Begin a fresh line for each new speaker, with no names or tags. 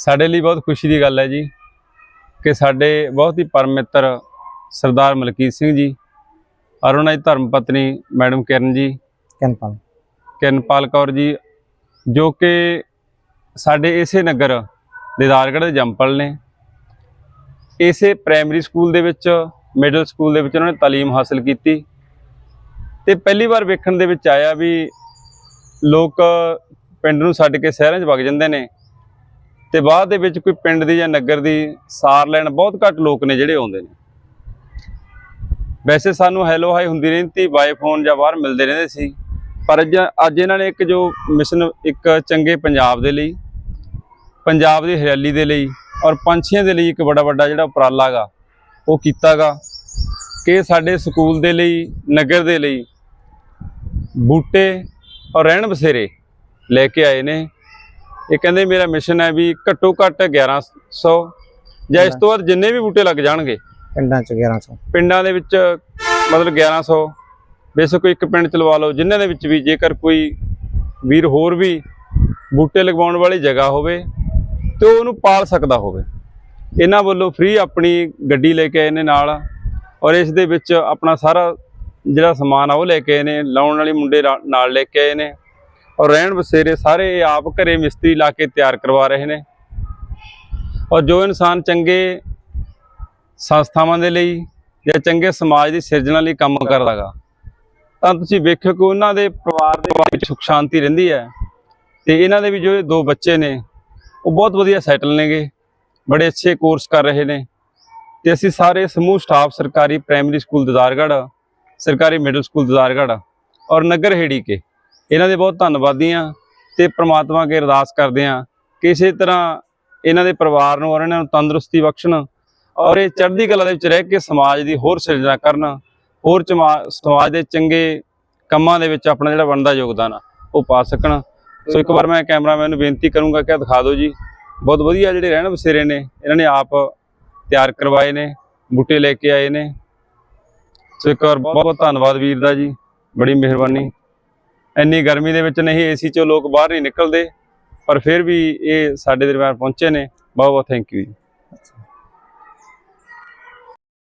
ਸਾਡੇ ਲਈ ਬਹੁਤ ਖੁਸ਼ੀ ਦੀ ਗੱਲ ਹੈ ਜੀ ਕਿ ਸਾਡੇ ਬਹੁਤ ਹੀ ਪਰਮ ਮਿੱਤਰ ਸਰਦਾਰ ਮਲਕੀਤ ਸਿੰਘ ਜੀ ਔਰ ਉਹਨਾਂ ਦੀ ਧਰਮ ਪਤਨੀ ਮੈਡਮ ਕਿਰਨ ਜੀ
ਕਿੰਪਲ
ਕਿਰਨਪਾਲ ਕੌਰ ਜੀ ਜੋ ਕਿ ਸਾਡੇ ਇਸੇ ਨਗਰ ਦਿਦਾਰਗੜ੍ਹ ਦੇ ਜੰਪਲ ਨੇ। ਇਸੇ ਪ੍ਰਾਇਮਰੀ ਸਕੂਲ ਦੇ ਵਿੱਚ ਮਿਡਲ ਸਕੂਲ ਦੇ ਵਿੱਚ ਉਹਨਾਂ ਨੇ ਤਾਲੀਮ ਹਾਸਲ ਕੀਤੀ। ਤੇ ਪਹਿਲੀ ਵਾਰ ਵੇਖਣ ਦੇ ਵਿੱਚ ਆਇਆ ਵੀ ਲੋਕ ਪਿੰਡ ਨੂੰ ਛੱਡ ਕੇ ਸ਼ਹਿਰਾਂ 'ਚ ਵਗ ਜਾਂਦੇ ਨੇ। ਤੇ ਬਾਅਦ ਦੇ ਵਿੱਚ ਕੋਈ ਪਿੰਡ ਦੀ ਜਾਂ ਨਗਰ ਦੀ ਸਾਰ ਲੈਣ ਬਹੁਤ ਘੱਟ ਲੋਕ ਨੇ ਜਿਹੜੇ ਆਉਂਦੇ ਨੇ। ਵੈਸੇ ਸਾਨੂੰ ਹੈਲੋ ਹਾਈ ਹੁੰਦੀ ਰਹਿੰਦੀ ਬਾਈ ਫੋਨ ਜਾਂ ਬਾਹਰ ਮਿਲਦੇ ਰਹਿੰਦੇ ਸੀ। ਪਰ ਅੱਜ ਅੱਜ ਇਹਨਾਂ ਨੇ ਇੱਕ ਜੋ ਮਿਸ਼ਨ ਇੱਕ ਚੰਗੇ ਪੰਜਾਬ ਦੇ ਲਈ, ਪੰਜਾਬ ਦੀ ਹਰਿਆਲੀ ਦੇ ਲਈ ਔਰ ਪੰਛੀਆਂ ਦੇ ਲਈ ਇੱਕ ਬੜਾ ਵੱਡਾ ਜਿਹੜਾ ਉਪਰਾਲਾ ਗਾ, ਉਹ ਕੀਤਾਗਾ ਕਿ ਸਾਡੇ ਸਕੂਲ ਦੇ ਲਈ, ਨਗਰ ਦੇ ਲਈ ਬੂਟੇ ਔਰ ਰਹਿਣ ਬਸੇਰੇ ਲੈ ਕੇ ਆਏ ਨੇ। ਇਹ ਕਹਿੰਦੇ ਮੇਰਾ ਮਿਸ਼ਨ ਹੈ ਵੀ ਘੱਟੋ ਘੱਟ 1100 ਜਾਂ ਇਸ ਤੋਂ ਬਾਅਦ ਜਿੰਨੇ ਵੀ ਬੂਟੇ ਲੱਗ ਜਾਣਗੇ।
ਪਿੰਡਾਂ ਚ 1100
ਪਿੰਡਾਂ ਦੇ ਵਿੱਚ ਮਤਲਬ 1100 ਬੇਸ਼ੱਕ ਕੋਈ ਇੱਕ ਪਿੰਡ ਚ ਲਵਾ ਲਓ ਜਿਨ੍ਹਾਂ ਦੇ ਵਿੱਚ ਵੀ ਜੇਕਰ ਕੋਈ ਵੀਰ ਹੋਰ ਵੀ ਬੂਟੇ ਲਗਵਾਉਣ ਵਾਲੀ ਜਗ੍ਹਾ ਹੋਵੇ ਤੇ ਉਹ ਉਹਨੂੰ ਪਾਲ ਸਕਦਾ ਹੋਵੇ। ਇਹਨਾਂ ਵੱਲੋਂ ਫ੍ਰੀ ਆਪਣੀ ਗੱਡੀ ਲੈ ਕੇ ਆਏ ਨੇ ਨਾਲ ਔਰ ਇਸ ਦੇ ਵਿੱਚ ਆਪਣਾ ਸਾਰਾ ਜਿਹੜਾ ਸਮਾਨ ਆ ਉਹ ਲੈ ਕੇ ਆਏ ਨੇ ਲਾਉਣ ਵਾਲੇ ਮੁੰਡੇ ਨਾਲ ਲੈ ਕੇ ਆਏ ਨੇ। ਔਰ ਰਹਿਣ ਬਸੇਰੇ ਸਾਰੇ ਆਪ ਘਰੇ ਮਿਸਤਰੀ ਲਾ ਕੇ ਤਿਆਰ ਕਰਵਾ ਰਹੇ ਨੇ। ਔਰ ਜੋ ਇਨਸਾਨ ਚੰਗੇ ਸੰਸਥਾਵਾਂ ਦੇ ਲਈ ਜਾਂ ਚੰਗੇ ਸਮਾਜ ਦੀ ਸਿਰਜਣਾ ਲਈ ਕੰਮ ਕਰਦਾਗਾ, ਤਾਂ ਤੁਸੀਂ ਵੇਖਿਓ ਕਿ ਉਹਨਾਂ ਦੇ ਪਰਿਵਾਰ ਦੇ ਵਿੱਚ ਸੁਖ ਸ਼ਾਂਤੀ ਰਹਿੰਦੀ ਹੈ ਤੇ ਇਹਨਾਂ ਦੇ ਵੀ ਜੋ ਦੋ ਬੱਚੇ ਨੇ, ਉਹ ਬਹੁਤ ਵਧੀਆ ਸੈਟਲ ਨੇਗੇ, ਬੜੇ ਅੱਛੇ ਕੋਰਸ ਕਰ ਰਹੇ ਨੇ ਤੇ ਅਸੀਂ ਸਾਰੇ ਸਮੂਹ ਸਟਾਫ ਸਰਕਾਰੀ ਪ੍ਰਾਇਮਰੀ ਸਕੂਲ ਦਦਾਰਗੜ੍ਹ, ਸਰਕਾਰੀ ਮਿਡਲ ਸਕੂਲ ਦਦਾਰਗੜ੍ਹ ਔਰ ਨਗਰ ਹੇੜੀ ਕੇ ਇਹਨਾਂ ਦੇ ਬਹੁਤ ਧੰਨਵਾਦੀ ਹਾਂ ਤੇ ਪ੍ਰਮਾਤਮਾ ਅੱਗੇ ਅਰਦਾਸ ਕਰਦੇ ਹਾਂ ਕਿ ਇਸੇ ਤਰ੍ਹਾਂ ਇਹਨਾਂ ਦੇ ਪਰਿਵਾਰ ਨੂੰ ਔਰ ਇਹਨਾਂ ਨੂੰ ਤੰਦਰੁਸਤੀ ਬਖਸ਼ਣ ਔਰ ਇਹ ਚੜ੍ਹਦੀ ਕਲਾ ਦੇ ਵਿੱਚ ਰਹਿ ਕੇ ਸਮਾਜ ਦੀ ਹੋਰ ਸਿਰਜਣਾ ਕਰਨ, ਹੋਰ ਚਮਾ- ਸਮਾਜ ਦੇ ਚੰਗੇ ਕੰਮਾਂ ਦੇ ਵਿੱਚ ਆਪਣਾ ਜਿਹੜਾ ਬਣਦਾ ਯੋਗਦਾਨ ਆ, ਉਹ ਪਾ ਸਕਣ। ਸੋ ਇੱਕ ਵਾਰ ਮੈਂ ਕੈਮਰਾਮੈਨ ਨੂੰ ਬੇਨਤੀ ਕਰੂੰਗਾ ਕਿ ਦਿਖਾ ਦਿਓ ਜੀ। ਬਹੁਤ ਵਧੀਆ ਜਿਹੜੇ ਰਹਿਣ ਬਸੇਰੇ ਨੇ, ਇਹਨਾਂ ਨੇ ਆਪ ਤਿਆਰ ਕਰਵਾਏ ਨੇ, ਬੂਟੇ ਲੈ ਕੇ ਆਏ ਨੇ। ਸੋ ਇੱਕ ਵਾਰ ਬਹੁਤ ਬਹੁਤ ਧੰਨਵਾਦ ਵੀਰ ਦਾ ਜੀ, ਬੜੀ ਮਿਹਰਬਾਨੀ। ਇੰਨੀ ਗਰਮੀ ਦੇ ਵਿੱਚ ਨਹੀਂ, ਏਸੀ ਚੋਂ ਲੋਕ ਬਾਹਰ ਨਹੀਂ ਨਿਕਲਦੇ, ਪਰ ਫਿਰ ਵੀ ਇਹ ਸਾਡੇ ਦਰਬਾਰ ਪਹੁੰਚੇ ਨੇ। ਬਹੁਤ ਬਹੁਤ ਥੈਂਕ ਯੂ ਜੀ।